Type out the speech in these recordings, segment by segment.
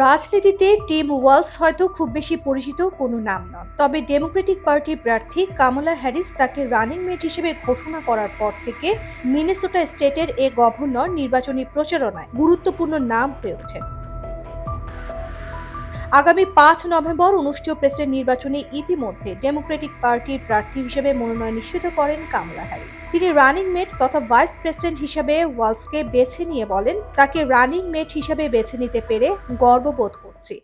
রাজনীতিতে team Waals হয়তো খুব বেশি পরিচিত কোনো নাম নয় তবে ডেমোক্রেটিক পার্টির প্রার্থী কামলা হ্যারিস তাকে রানিং মেট হিসেবে ঘোষণা করার পর থেকে মিনেসোটা স্টেটের এ গভর্নর নির্বাচনী প্রচারণায় গুরুত্বপূর্ণ নাম হয়ে ওঠেন। আগামী পাঁচ নভেম্বর অনুষ্ঠেয় প্রেসিডেন্ট নির্বাচনে ইতিমধ্যে ডেমোক্রেটিক পার্টির প্রার্থী হিসেবে মনোনয়ন নিষিদ্ধ করেন কামলা হ্যারিস। তিনি রানিং মেট তথা ভাইস প্রেসিডেন্ট হিসেবে ওয়ালসকে বেছে নিয়ে বলেন তাকে রানিং মেট হিসেবে বেছে নিতে পেরে গর্ববোধ করছি।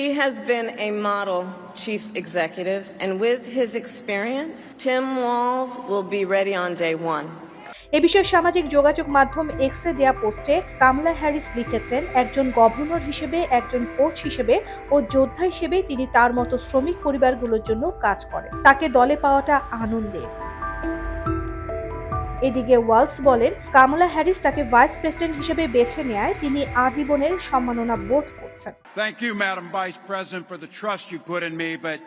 He has been a model chief executive, and with his experience, Tim Walls will be ready on day one. এ বিষয়ে সামাজিক যোগাযোগ মাধ্যম এক্সে দেয়া পোস্টে কামলা হ্যারিস লিখেছেন একজন গভর্নর হিসেবে একজন কোচ হিসেবে ও যোদ্ধা হিসেবে তিনি তার মতো শ্রমিক পরিবারগুলোর জন্য কাজ করেন। তাকে দলে পাওয়াটা আনন্দের। এদিকে ওয়ালস বলেন কামলা হ্যারিস তাকে ভাইস প্রেসিডেন্ট হিসেবে বেছে নেয় তিনি আজীবনের সম্মাননা বোধ করছেন। Thank you, Madam Vice President, for the trust you put in me, but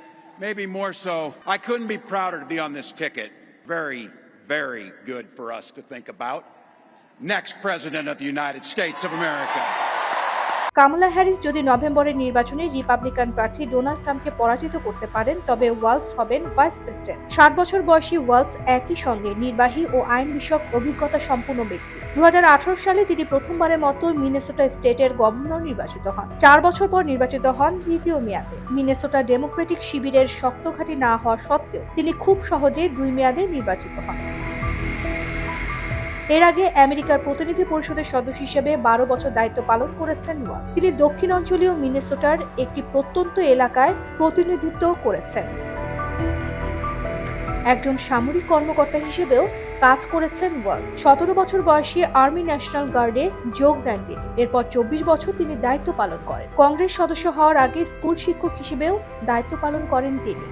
maybe more so, I couldn't be prouder to be on this ticket. Very, very good for us to think about. Next President of the United States of America. Kamala Harris যদি নভেম্বরের নির্বাচনে Republican প্রার্থী Donald ট্রাম্পকে পরাজিত করতে পারেন, তবে Waals হবেন ভাইস প্রেসিডেন্ট। ষাট বছর বয়সী ওয়ালস একই সঙ্গে নির্বাহী ও আইন বিষয়ক অভিজ্ঞতা সম্পন্ন ব্যক্তি। দু হাজার আঠেরো সালে তিনি প্রথমবারের মতো মিনেসোটা স্টেটের গভর্নর নির্বাচিত হন। চার বছর পর নির্বাচিত হন দ্বিতীয় মেয়াদে। মিনেসোটা ডেমোক্রেটিক শিবিরের শক্ত ঘাঁটি না হওয়া সত্ত্বেও তিনি খুব সহজেই দুই মেয়াদে নির্বাচিত হন। এর আগে আমেরিকার প্রতিনিধি পরিষদের সদস্য হিসেবে বারো বছর দায়িত্ব পালন করেছেন ওয়ালস তিনি দক্ষিণ অঞ্চলীয় মিনেসোটার একটি প্রত্যন্ত এলাকায় প্রতিনিধিত্ব করেছেন। একজন সামরিক কর্মকর্তা হিসেবেও কাজ করেছেন ওয়ালস সতেরো বছর বয়সে আর্মি ন্যাশনাল গার্ডে যোগ দেন তিনি। এরপর চব্বিশ বছর তিনি দায়িত্ব পালন করেন। কংগ্রেস সদস্য হওয়ার আগে স্কুল শিক্ষক হিসেবেও দায়িত্ব পালন করেন তিনি।